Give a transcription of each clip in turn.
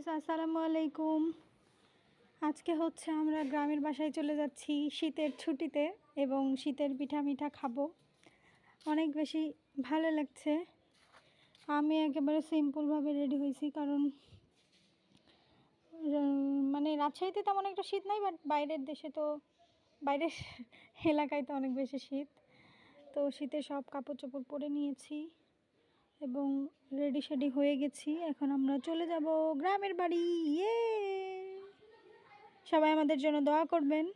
Guys আসসালামু আলাইকুম। আজকে হচ্ছে আমরা গ্রামের বাসায় চলে যাচ্ছি শীতের ছুটিতে এবং শীতের পিঠা মিঠা খাব। অনেক বেশি ভালো লাগছে। আমি একেবারে সিম্পলভাবে রেডি হয়েছি কারণ মানে রাজশাহীতে তেমন একটা শীত নাই বাট বাইরের দেশে তো, বাইরের এলাকায় তো অনেক বেশি শীত। তো শীতে সব কাপড় চোপড় পরে নিয়েছি। এবং রেডি শেডি হয়ে গেছি। এখন আমরা চলে যাব গ্রামের বাড়ি। ইয়ে! সবাই আমাদের জন্য দোয়া করবেন।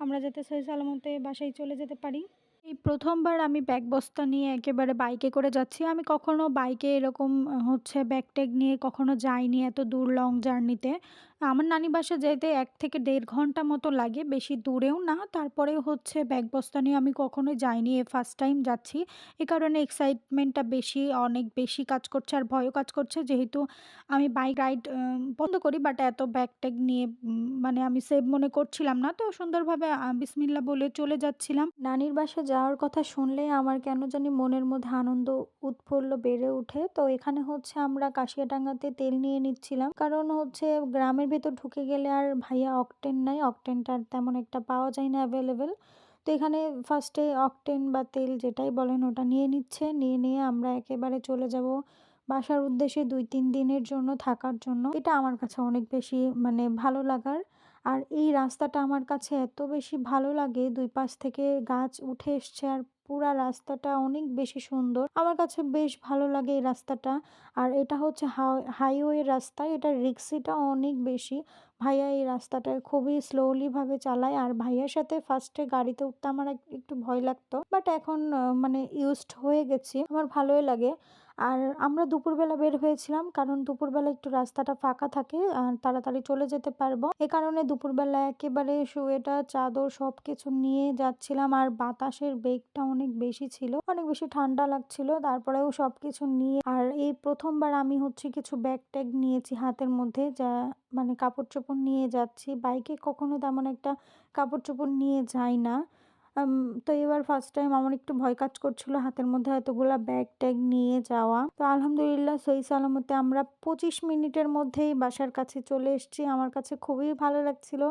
আমরা যাতে সহি সালামতে বাসায় চলে যেতে পারি। এই প্রথমবার আমি ব্যাগ বস্তা নিয়ে একেবারে বাইকে করে যাচ্ছি। আমি কখনো বাইকে এরকম, হচ্ছে ব্যাগ ট্যাগ নিয়ে কখনো যাইনি এত দূর লং জার্নিতে আমার নানি বাসা যেতে এক থেকে দেড় ঘণ্টা মতো লাগে, বেশি দূরেও না। তারপরেও হচ্ছে ব্যাগ বস্তা নিয়ে আমি কখনোই যাইনি এ ফার্স্ট টাইম যাচ্ছি। এ কারণে এক্সাইটমেন্টটা বেশি, অনেক বেশি কাজ করছে আর ভয়ও কাজ করছে। যেহেতু আমি বাইক রাইড বন্ধ করি বাট এত ব্যাগ ট্যাগ নিয়ে মানে আমি সেভ মনে করছিলাম না। তো সুন্দরভাবে বিসমিল্লা বলে চলে যাচ্ছিলাম। নানির বাসা যাওয়ার কথা শুনলে আমার কেন জানি মনের মধ্যে আনন্দ উৎফুল্ল বেড়ে ওঠে। তো এখানে হচ্ছে আমরা কাশিয়াডাঙ্গাতে তেল নিয়ে নিচ্ছিলাম। কারণ হচ্ছে গ্রামের ভেতর ঢুকে গেলে আর ভাইয়া অকটেন নাই অকটেনটা তেমন একটা পাওয়া যায় না অ্যাভেলেবেল তো এখানে ফার্স্টে অকটেন বা তেল যেটাই বলেন ওটা নিয়ে নিচ্ছে, নিয়ে নিয়ে আমরা একেবারে চলে যাব বাসার উদ্দেশ্যে দুই তিন দিনের জন্য থাকার জন্য। এটা আমার কাছে অনেক বেশি মানে ভালো লাগার। আর এই রাস্তাটা আমার কাছে এত বেশি ভালো লাগে, দুই পাশ থেকে গাছ উঠে এসছে আর পুরা রাস্তাটা অনেক বেশি সুন্দর। আমার কাছে বেশ ভালো লাগে এই রাস্তাটা। আর এটা হচ্ছে হাইওয়ে রাস্তা। এটা রিক্সিটা অনেক বেশি। ভাইয়া এই রাস্তাটায় খুবই স্লোলি ভাবে চালায়। আর ভাইয়ার সাথে ফার্স্টে গাড়িতে উঠতে আমার একটু ভয় লাগতো। বাট এখন মানে ইউজড হয়ে গেছি। আমার ভালোই লাগে। আর আমরা দুপুরবেলা বের হয়েছিলাম কারণ দুপুরবেলা একটু রাস্তাটা ফাঁকা থাকে, আর তাড়াতাড়ি চলে যেতে পারব। এ কারণে দুপুরবেলা একেবারে সোয়েটার চাদর সব কিছু নিয়ে যাচ্ছিলাম। আর বাতাসের বেগটা অনেক বেশি ছিল। অনেক বেশি ঠান্ডা লাগছিল। তারপরেও সব কিছু নিয়ে, আর এই প্রথমবার আমি হচ্ছে কিছু ব্যাগ ট্যাগ নিয়েছি হাতের মধ্যে, যা মানে কাপড় চোপড় নিয়ে যাচ্ছি। বাইকে কখনো তেমন একটা কাপড় চোপড় নিয়ে যাই না। তো এবার ফার্স্ট টাইম আমার একটু ভয় কাজ করছিল হাতের মধ্যে এতগুলা ব্যাগ ট্যাগ নিয়ে যাওয়া। তো আলহামদুলিল্লাহ সই সালামতে আমরা পঁচিশ মিনিটের মধ্যেই বাসার কাছে চলে এসেছি। আমার কাছে খুবই ভালো লাগছিল।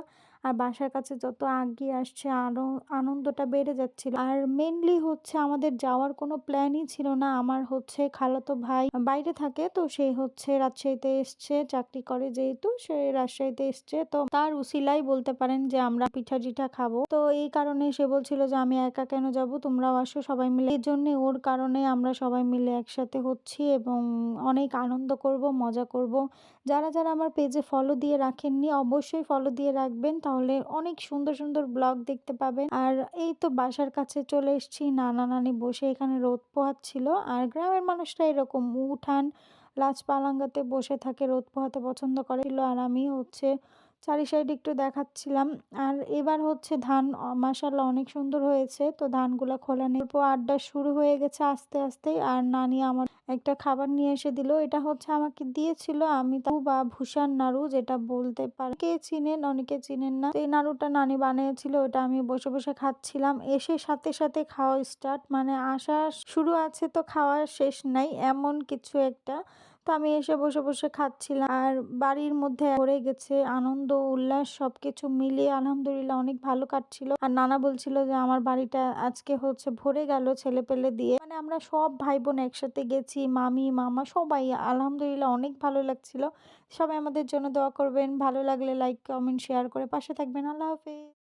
আর বাসার কাছে যত আগিয়ে আসছে আরও আনন্দটা বেড়ে যাচ্ছিল। আর মেনলি হচ্ছে আমাদের যাওয়ার কোনো প্ল্যানই ছিল না। আমার হচ্ছে খালাতো ভাই বাইরে থাকে, তো সে হচ্ছে রাজশাহীতে এসছে, চাকরি করে যেহেতু সে রাজশাহীতে এসছে। তো তার উসিলাই বলতে পারেন যে, আমরা পিঠা টিঠা খাব। তো এই কারণে সে বলছিল যে, আমি একা কেন যাব? তোমরাও আসো সবাই মিলে। এই জন্য ওর কারণে আমরা সবাই মিলে একসাথে হচ্ছি এবং অনেক আনন্দ করব, মজা করব। যারা যারা আমার পেজে ফলো দিয়ে রাখেননি, অবশ্যই ফলো দিয়ে রাখবেন। তাহলে অনেক সুন্দর সুন্দর ব্লগ দেখতে পাবেন। আর এই তো বাসার কাছে চলে এসেছি, নানা নানি বসে এখানে রোদ পোহাচ্ছিল। আর গ্রামের মানুষরা এরকম উঠান, লাচ পালাঙ্গাতে বসে থাকে, রোদ পোহাতে পছন্দ করেছিল আর আমি হচ্ছে চারি সাইড একটু দেখাচ্ছিলাম। আর এবার হচ্ছে ধান মাসাল্লাহ অনেক সুন্দর হয়েছে। তো ধানগুলা খোলানোর পর আড্ডা শুরু হয়ে গেছে আস্তে আস্তে। আর নানি আমার একটা খাবার নিয়ে এসে দিল। এটা হচ্ছে আমাকে দিয়েছিল। আমি তাও বা ভূষান নাড়ু যেটা বলতে পারে। কে চিনেন, অনেকে চিনেন না। এই নাড়ুটা নানি বানিয়েছিল, ওটা আমি বসে বসে খাচ্ছিলাম। এসে সাথে সাথে খাওয়া স্টার্ট মানে আসা শুরু আছে তো খাওয়ার শেষ নাই, এমন কিছু একটা। তো আমি এসে বসে বসে খাচ্ছিলাম। আর বাড়ির মধ্যে ভরে গেছে আনন্দ, উল্লাস, সবকিছু মিলিয়ে আলহামদুলিল্লাহ অনেক ভালো কাটছিল। আর নানা বলছিল যে, আমার বাড়িটা আজকে হচ্ছে ভরে গেল ছেলে পেলে দিয়ে। মানে আমরা সব ভাই বোন একসাথে গেছি মামি, মামা সবাই আলহামদুলিল্লাহ অনেক ভালো লাগছিল। সবাই আমাদের জন্য দোয়া করবেন। ভালো লাগলে লাইক কমেন্ট শেয়ার করে পাশে থাকবেন। আল্লাহ হাফেজ।